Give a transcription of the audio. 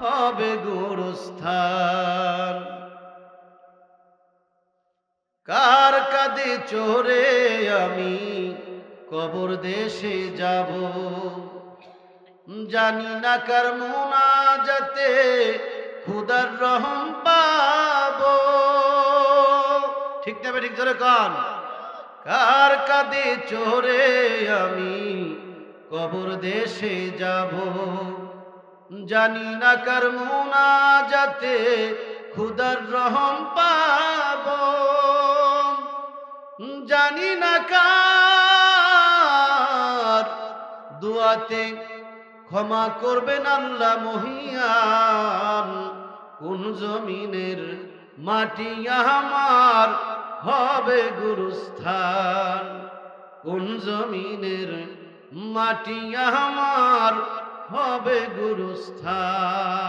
হবে গুরুস্থান। কার কাঁধে চোরে আমি কবর দেশে যাব? জানি না কার মোনা যাতে খুদার রহম পাব। ঠিক নেবে ঠিক ধরে কান। কার কাঁধে চোরে আমি কবর দেশে যাব? জানি না কার মোনা যাতে খুদার রহম পাব। জানি না কার দুয়াতে ক্ষমা করবেন আল্লাহ মহিয়ান, কোন জমিনের মাটি আমার হবে গুরুস্থান, কোন জমিনের মাটি আমার হবে গুরুস্থান।